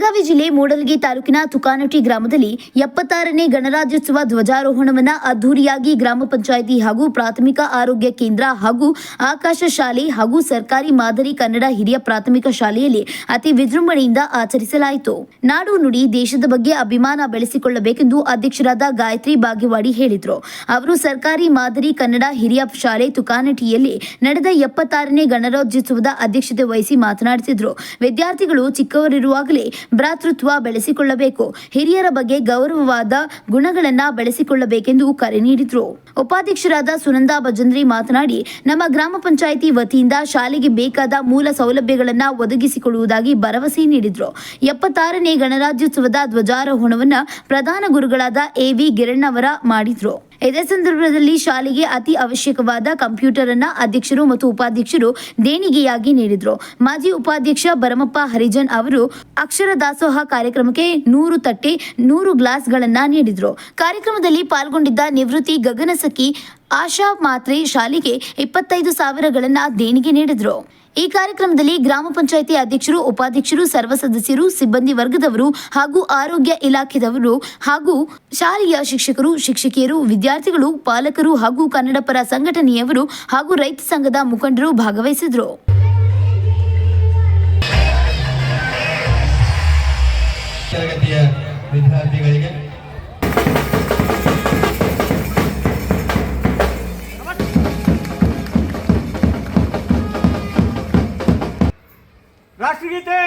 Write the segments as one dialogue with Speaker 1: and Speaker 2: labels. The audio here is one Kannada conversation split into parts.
Speaker 1: ಬೆಳಗಾವಿ ಜಿಲ್ಲೆ ಮೂಡಲಗಿ ತಾಲೂಕಿನ ತುಕಾನಟಿ ಗ್ರಾಮದಲ್ಲಿ ಎಪ್ಪತ್ತಾರನೇ ಗಣರಾಜ್ಯೋತ್ಸವ ಧ್ವಜಾರೋಹಣವನ್ನು ಅದ್ದೂರಿಯಾಗಿ ಗ್ರಾಮ ಪಂಚಾಯಿತಿ ಹಾಗೂ ಪ್ರಾಥಮಿಕ ಆರೋಗ್ಯ ಕೇಂದ್ರ ಹಾಗೂ ಆಕಾಶ ಶಾಲೆ ಹಾಗೂ ಸರ್ಕಾರಿ ಮಾದರಿ ಕನ್ನಡ ಹಿರಿಯ ಪ್ರಾಥಮಿಕ ಶಾಲೆಯಲ್ಲಿ ಅತಿ ವಿಜೃಂಭಣೆಯಿಂದ ಆಚರಿಸಲಾಯಿತು. ನಾಡು ನುಡಿ ದೇಶದ ಬಗ್ಗೆ ಅಭಿಮಾನ ಬೆಳೆಸಿಕೊಳ್ಳಬೇಕೆಂದು ಅಧ್ಯಕ್ಷರಾದ ಗಾಯತ್ರಿ ಭಾಗ್ಯವಾಡಿ ಹೇಳಿದರು. ಅವರು ಸರ್ಕಾರಿ ಮಾದರಿ ಕನ್ನಡ ಹಿರಿಯ ಶಾಲೆ ತುಕಾನಟಿಯಲ್ಲಿ ನಡೆದ ಎಪ್ಪತ್ತಾರನೇ ಗಣರಾಜ್ಯೋತ್ಸವದ ಅಧ್ಯಕ್ಷತೆ ವಹಿಸಿ ಮಾತನಾಡುತ್ತಿದ್ದರು ವಿದ್ಯಾರ್ಥಿಗಳು ಚಿಕ್ಕವರಿರುವಾಗಲೇ ಭ್ರಾತೃತ್ವ ಬೆಳೆಸಿಕೊಳ್ಳಬೇಕು. ಹಿರಿಯರ ಬಗ್ಗೆ ಗೌರವವಾದ ಗುಣಗಳನ್ನ ಬೆಳೆಸಿಕೊಳ್ಳಬೇಕೆಂದು ಕರೆ ನೀಡಿದರು. ಉಪಾಧ್ಯಕ್ಷರಾದ ಸುನಂದಾ ಭಜಂದ್ರಿ ಮಾತನಾಡಿ, ನಮ್ಮ ಗ್ರಾಮ ಪಂಚಾಯಿತಿ ವತಿಯಿಂದ ಶಾಲೆಗೆ ಬೇಕಾದ ಮೂಲ ಸೌಲಭ್ಯಗಳನ್ನ ಒದಗಿಸಿಕೊಡುವುದಾಗಿ ಭರವಸೆ ನೀಡಿದರು. ಎಪ್ಪತ್ತಾರನೇ ಗಣರಾಜ್ಯೋತ್ಸವದ ಧ್ವಜಾರೋಹಣವನ್ನ ಪ್ರಧಾನ ಗುರುಗಳಾದ ಎ ವಿ ಗಿರಣ್ಣವರ ಮಾಡಿದ್ರು. ಇದೇ ಸಂದರ್ಭದಲ್ಲಿ ಶಾಲೆಗೆ ಅತಿ ಅವಶ್ಯಕವಾದ ಕಂಪ್ಯೂಟರ್ ಅನ್ನ ಅಧ್ಯಕ್ಷರು ಮತ್ತು ಉಪಾಧ್ಯಕ್ಷರು ದೇಣಿಗೆಯಾಗಿ ನೀಡಿದ್ರು. ಮಾಜಿ ಉಪಾಧ್ಯಕ್ಷ ಭರಮಪ್ಪ ಹರಿಜನ್ ಅವರು ಅಕ್ಷರ ದಾಸೋಹ ಕಾರ್ಯಕ್ರಮಕ್ಕೆ ನೂರು ತಟ್ಟೆ, ನೂರು ಗ್ಲಾಸ್ಗಳನ್ನು ನೀಡಿದ್ರು. ಕಾರ್ಯಕ್ರಮದಲ್ಲಿ ಪಾಲ್ಗೊಂಡಿದ್ದ ನಿವೃತ್ತಿ ಗಗನಸಖಿ ಆಶಾ ಮಾತ್ರೆ ಶಾಲೆಗೆ ಇಪ್ಪತ್ತೈದು ಸಾವಿರಗಳನ್ನ ದೇಣಿಗೆ ನೀಡಿದ್ರು. ಈ ಕಾರ್ಯಕ್ರಮದಲ್ಲಿ ಗ್ರಾಮ ಪಂಚಾಯಿತಿ ಅಧ್ಯಕ್ಷರು, ಉಪಾಧ್ಯಕ್ಷರು, ಸರ್ವ ಸದಸ್ಯರು, ಸಿಬ್ಬಂದಿ ವರ್ಗದವರು ಹಾಗೂ ಆರೋಗ್ಯ ಇಲಾಖೆದವರು ಹಾಗೂ ಶಾಲೆಯ ಶಿಕ್ಷಕರು, ಶಿಕ್ಷಕಿಯರು, ವಿದ್ಯಾರ್ಥಿಗಳು, ಪಾಲಕರು ಹಾಗೂ ಕನ್ನಡ ಪರ ಸಂಘಟನೆಯವರು ಹಾಗೂ ರೈತ ಸಂಘದ ಮುಖಂಡರು ಭಾಗವಹಿಸಿದರು.
Speaker 2: ವಿದ್ಯಾರ್ಥಿಗಳಿಗೆ
Speaker 3: राष्ट्रगीते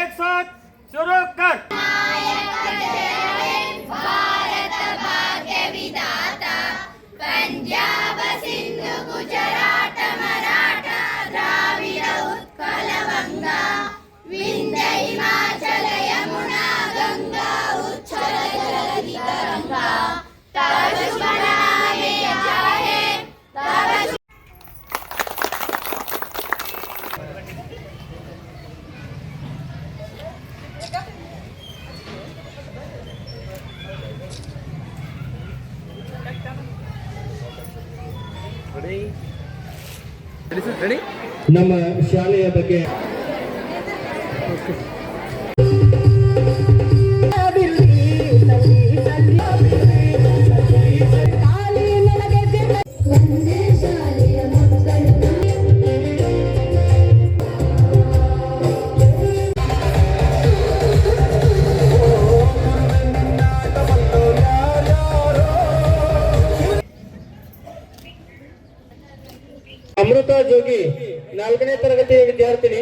Speaker 3: एक साथ शुरू कर
Speaker 2: ನಮ್ಮ ಶಾಲೆಯ ಬಗ್ಗೆ ಅಮೃತ ಜೋಗಿ ನಾಲ್ಕನೇ ತರಗತಿಯ ವಿದ್ಯಾರ್ಥಿನಿ.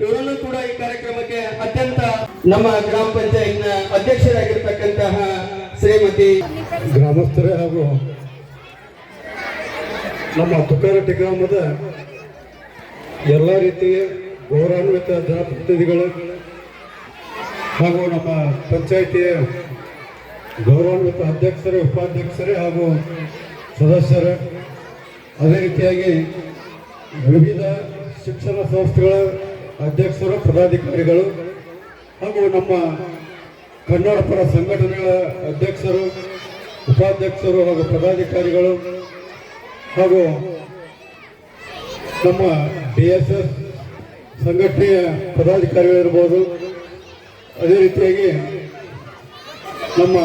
Speaker 2: ಇವರನ್ನು ಕೂಡ ಈ ಕಾರ್ಯಕ್ರಮಕ್ಕೆ ಅತ್ಯಂತ ನಮ್ಮ ಗ್ರಾಮ ಪಂಚಾಯತ್ನ ಅಧ್ಯಕ್ಷರಾಗಿರ್ತಕ್ಕಂತಹ ಶ್ರೀಮತಿ
Speaker 4: ಗ್ರಾಮಸ್ಥರೇ ಹಾಗೂ ನಮ್ಮ ತುಕಾರಟ್ಟಿ ಗ್ರಾಮದ ಎಲ್ಲ ರೀತಿಯ ಗೌರವಾನ್ವಿತ ಜನಪ್ರತಿನಿಧಿಗಳು ಹಾಗೂ ನಮ್ಮ ಪಂಚಾಯಿತಿಯ ಗೌರವಾನ್ವಿತ ಅಧ್ಯಕ್ಷರೇ, ಉಪಾಧ್ಯಕ್ಷರೇ ಹಾಗೂ ಸದಸ್ಯರು, ಅದೇ ರೀತಿಯಾಗಿ ವಿವಿಧ ಶಿಕ್ಷಣ ಸಂಸ್ಥೆಗಳ ಅಧ್ಯಕ್ಷರು, ಪದಾಧಿಕಾರಿಗಳು ಹಾಗೂ ನಮ್ಮ ಕನ್ನಡ ಪರ ಸಂಘಟನೆಗಳ ಅಧ್ಯಕ್ಷರು, ಉಪಾಧ್ಯಕ್ಷರು ಹಾಗೂ ಪದಾಧಿಕಾರಿಗಳು ಹಾಗೂ ನಮ್ಮ ಡಿ ಎಸ್ ಎಸ್ ಸಂಘಟನೆಯ ಪದಾಧಿಕಾರಿಗಳಿರ್ಬೋದು. ಅದೇ ರೀತಿಯಾಗಿ ನಮ್ಮ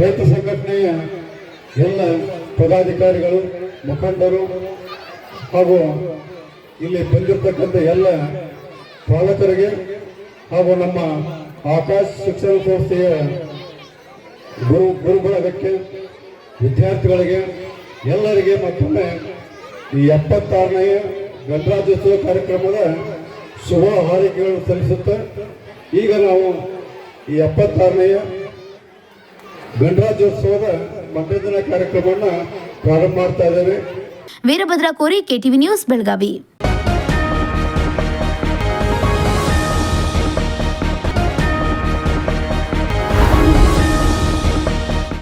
Speaker 4: ರೈತ ಸಂಘಟನೆಯ ಎಲ್ಲ ಪದಾಧಿಕಾರಿಗಳು, ಮುಖಂಡರು ಹಾಗೂ ಇಲ್ಲಿ ಬಂದಿರತಕ್ಕಂಥ ಎಲ್ಲ ಪಾಲಕರಿಗೆ ಹಾಗೂ ನಮ್ಮ ಆಕಾಶ ಶಿಕ್ಷಣ ಸಂಸ್ಥೆಯ ಗುರು ಗುರುಬಳಗಕ್ಕೆ ವಿದ್ಯಾರ್ಥಿಗಳಿಗೆ ಎಲ್ಲರಿಗೆ ಮತ್ತೊಮ್ಮೆ ಈ ಎಪ್ಪತ್ತಾರನೇ ಗಣರಾಜ್ಯೋತ್ಸವ ಕಾರ್ಯಕ್ರಮದ ಶುಭ ಹಾರೈಕೆಗಳನ್ನು ಸಲ್ಲಿಸುತ್ತೆ ಈಗ ನಾವು ಈ ಎಪ್ಪತ್ತಾರನೆಯ ಗಣರಾಜ್ಯೋತ್ಸವದ ಮಂಡ್ಯ ದಿನ ಕಾರ್ಯಕ್ರಮವನ್ನು ಪ್ರಾರಂಭ ಮಾಡ್ತಾ ಇದ್ದೇವೆ.
Speaker 1: ವೀರಭದ್ರ ಕೋರಿ ಕೆಟಿವಿ ನ್ಯೂಸ್, ಬೆಳಗಾವಿ.